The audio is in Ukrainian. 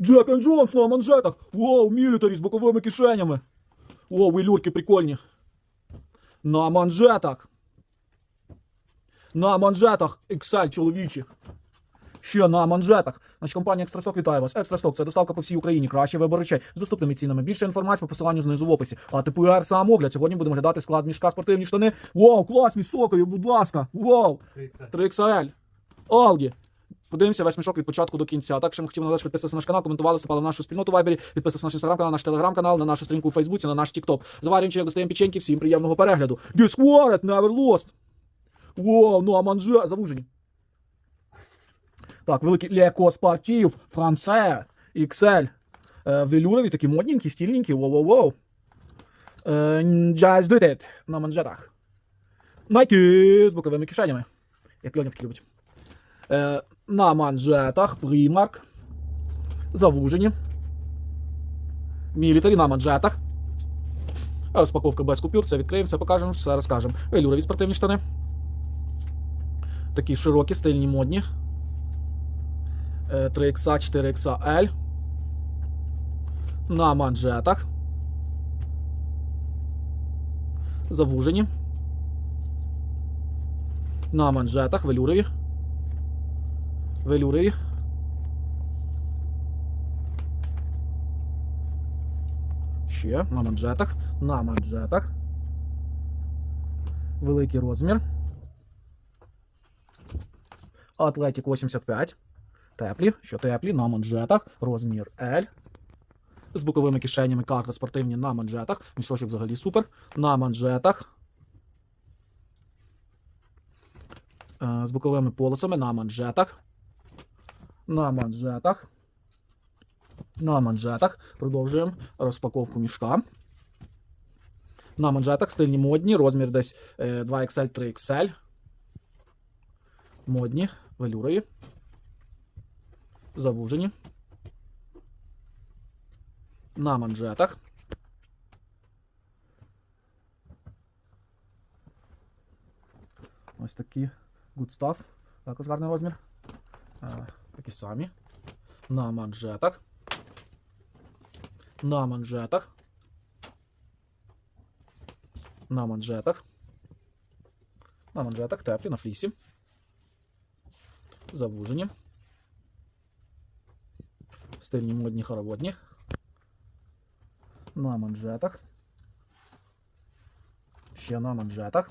Джек and Джонс на манжетах. Вау, мілітарі з боковими кишенями. Вау, вилюрки прикольні. На манжетах. На манжетах XL чоловічі. Ще на манжетах. Значить, компанія Екстрасток вітає вас. Екстрасток це доставка по всій Україні. Краще вибор речей з доступними цінами. Більше інформації по посиланню знизу в описі. А тепер сам огляд. Сьогодні будемо глядати склад мішка спортивні штани. Вау, класні стокові, будь ласка. Вау. 3XL. Алді. Подивимося весь мішок від початку до кінця. А також ми хотів нагадати, підписатися на наш канал, коментували, вступали в нашу спільноту Вайбері, підписатися на наш інстаграм-канал, наш телеграм-канал, на нашу сторінку у Фейсбуці, на наш Тікток. Заварюємо чайок, достаємо печеньки, всім приємного перегляду. Discord, never lost. Вау, ну а манже, завужені. Так, великий Леко Спортив, Франце, XL. Е, велюрові, такі модненькі, стильненькі, воу-воу-воу. Е, Jazz Did It на манжетах. Nike з боковими кишенями. Як Льоня любить. Е, на манжетах, примарк. Завужені. Мілітарі на манжетах. Розпаковка без купюр, це відкриємо, все покажемо, все розкажемо. Велюрові спортивні штани. Такі широкі, стильні, модні. Е, 3XA, 4XL. На манжетах. Завужені. На манжетах, велюрові. Велюрові. Ще на манжетах. На манжетах. Великий розмір. Атлетік 85. Теплі, що теплі, на манжетах. Розмір L. З боковими кишенями карта спортивні на манжетах. Мішочок взагалі супер. На манжетах. Е, З боковими полосами на манжетах. На манжетах. На манжетах. Продовжуємо розпаковку мішка. На манжетах стильні модні, розмір десь е, 2XL, 3XL. Модні, велюрові. Завужені. На манжетах. Ось такі good stuff. Також гарний розмір. Такі самі. На манжетах. На манжетах. На манжетах. На манжетах теплі, на флісі. Завужені. Стильні модні хороводні. На манжетах. Ще на манжетах.